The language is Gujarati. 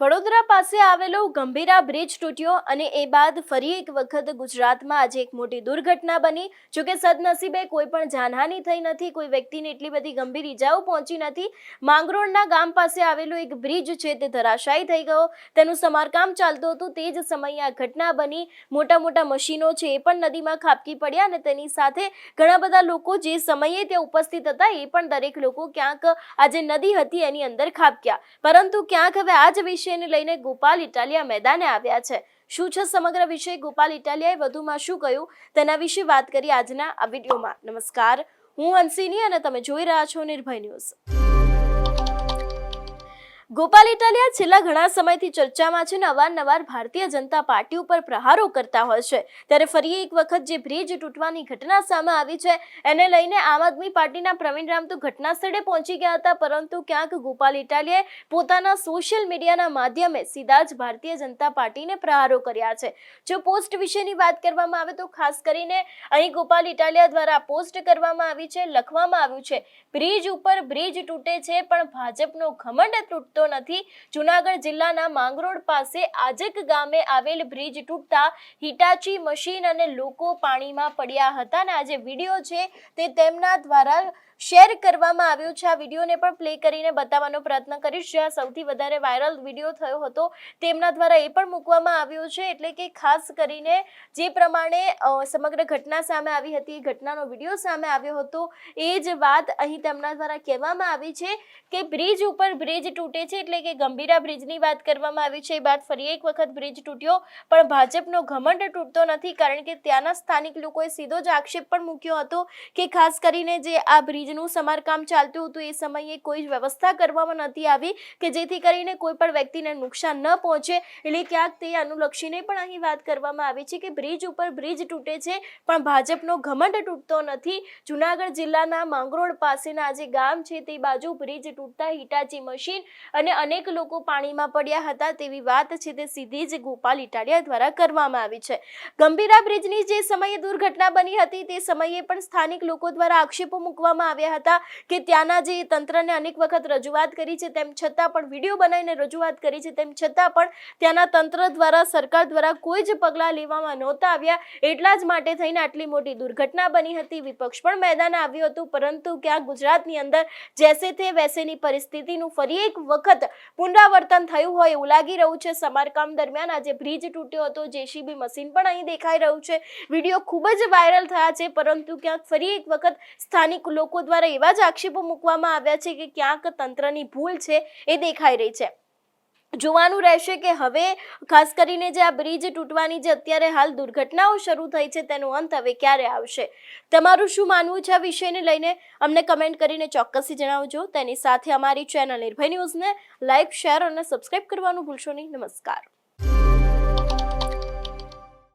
વડોદરા પાસે આવેલો ગંભીરા બ્રિજ તૂટ્યો અને એ બાદ ફરી એક વખત ગુજરાતમાં આજે એક મોટી દુર્ઘટના બની. જોકે સદનસીબે કોઈ પણ જાનહાનિ થઈ નથી, કોઈ વ્યક્તિને એટલી બધી ગંભીર ઈજાઓ પહોંચી નથી. માંગરોળના ગામ પાસે આવેલો એક બ્રિજ છે તે ધરાશાયી થઈ ગયો. તેનું સમારકામ ચાલતું હતું, તે જ સમયે આ ઘટના બની. મોટા મોટા મશીનો છે એ પણ નદીમાં ખાબકી પડ્યા અને તેની સાથે ઘણા બધા લોકો જે સમયે ત્યાં ઉપસ્થિત હતા એ પણ દરેક લોકો ક્યાંક આ જે નદી હતી એની અંદર ખાબક્યા. પરંતુ ક્યાંક હવે આ જ વિષયને લઈને ગોપાલ ઇટાલિયા મેદાને આવ્યા છે. શું છે સમગ્ર વિષય? ગોપાલ ઇટાલિયાએ વધુમાં શું કહ્યું? તેના વિશે વાત કરી આજના આ વિડીયોમાં. નમસ્કાર. હું હંસિની અને તમે જોઈ રહ્યા છો નિર્ભય ન્યૂઝ. ગોપાલ ઇટાલિયા છેલ્લા ઘણા સમયથી ચર્ચામાં છે ને અવારનવાર ભારતીય જનતા પાર્ટી ઉપર પ્રહારો કરતા હોય છે. ત્યારે ફરી એક વખત જે બ્રિજ તૂટવાની ઘટના સામે આવી છે, એને લઈને આમ આદમી પાર્ટીના પ્રવીણ રામ તો ઘટના સ્થળે પહોંચી ગયા હતા, પરંતુ ક્યાંક ગોપાલ ઇટાલિયાએ પોતાના સોશિયલ મીડિયાના માધ્યમે સીધા જ ભારતીય જનતા પાર્ટીને પ્રહારો કર્યા છે. જો પોસ્ટ વિશેની વાત કરવામાં આવે તો ખાસ કરીને અહીં ગોપાલ ઇટાલિયા દ્વારા પોસ્ટ કરવામાં આવી છે, લખવામાં આવ્યું છે, બ્રિજ ઉપર બ્રિજ તૂટે છે, પણ ભાજપનો ઘમંડ તૂટતો નથી. જુનાગઢ જિલ્લાના માંગરોળ પાસે આજક ગામે આવેલ બ્રિજ તૂટતા હિટાચી મશીન અને લોકો પાણીમાં પડ્યા હતા અને આ જે વીડિયો છે તે તેમના દ્વારા શેર કરવામાં આવ્યો છે. આ વિડીયોને પણ પ્લે કરીને બતાવવાનો પ્રયત્ન કરીશ. જ્યાં સૌથી વધારે વાયરલ વીડિયો થયો હતો તેમના દ્વારા એ પણ મૂકવામાં આવ્યો છે. એટલે કે ખાસ કરીને જે પ્રમાણે સમગ્ર ઘટના સામે આવી હતી, એ ઘટનાનો વીડિયો સામે આવ્યો હતો, એ જ વાત અહીં તેમના દ્વારા કહેવામાં આવી છે કે બ્રિજ ઉપર બ્રિજ તૂટે છે એટલે કે ગંભીરા બ્રિજની વાત કરવામાં આવી છે. એ બાદ ફરી એક વખત બ્રિજ તૂટ્યો, પણ ભાજપનો ઘમંડ તૂટતો નથી કારણ કે ત્યાંના સ્થાનિક લોકોએ સીધો જ આક્ષેપ પણ મૂક્યો હતો કે ખાસ કરીને જે આ બ્રિજનું સમારકામ ચાલતું હતું, એ સમયે કોઈ વ્યવસ્થા કરવામાં નથી આવી કે જેથી કરીને કોઈ પણ વ્યક્તિને નુકસાન ન પહોંચે. એટલે ક્યાંક તે અનુલક્ષીને પણ અહીં વાત કરવામાં આવી છે કે બ્રિજ ઉપર બ્રિજ તૂટે છે, પણ ભાજપનો ઘમંડ તૂટતો નથી. જુનાગઢ જિલ્લાના માંગરોળ પાસેના જે ગામ છે, તે બાજુ બ્રિજ તૂટતા હિટાચી મશીન અને અનેક લોકો પાણીમાં પડ્યા હતા તેવી વાત છે તે સીધી જ ગોપાલ ઇટાલિયા દ્વારા કરવામાં આવી છે. ગંભીરા બ્રિજની જે સમયે દુર્ઘટના બની હતી તે સમયે પણ સ્થાનિક લોકો દ્વારા આક્ષેપો મૂકવામાં આવ્યા હતા કે ત્યાંના જે તંત્રને અનેક વખત રજૂઆત કરી છે તેમ છતાં પણ, વીડિયો બનાવીને રજૂઆત કરી છે તેમ છતાં પણ ત્યાંના તંત્ર દ્વારા, સરકાર દ્વારા કોઈ જ પગલાં લેવામાં નહોતા આવ્યા. એટલા જ માટે થઈને આટલી મોટી દુર્ઘટના બની હતી. વિપક્ષ પણ મેદાન આવ્યું હતું, પરંતુ ક્યાં ગુજરાતની અંદર જેસે તે વૈસેની પરિસ્થિતિનું ફરી એક વખત પુનરાવર્તન થયું હોય એવું લાગી રહ્યું છે. સમારકામ દરમિયાન આજે બ્રિજ તૂટ્યો હતો. જેસીબી મશીન પણ અહીં દેખાઈ રહ્યું છે. વીડિયો ખૂબ જ વાયરલ થયા છે, પરંતુ ક્યાંક ફરી એક વખત સ્થાનિક લોકો દ્વારા એવા જ આક્ષેપો મૂકવામાં આવ્યા છે કે ક્યાંક તંત્રની ભૂલ છે એ દેખાઈ રહી છે. જોવાનું રહેશે કે હવે ખાસ કરીને જે આ બ્રિજ તૂટવાની જે અત્યારે હાલ દુર્ઘટનાઓ શરૂ થઈ છે તેનો અંત હવે ક્યારે આવશે? તમારું શું માનવું છે આ વિષયને લઈને? અમને કમેન્ટ કરીને ચોક્કસથી જણાવજો. તેની સાથે અમારી ચેનલ નિર્ભય ન્યૂઝને લાઇક શેર અને સબસ્ક્રાઇબ કરવાનું ભૂલશો નહીં. નમસ્કાર.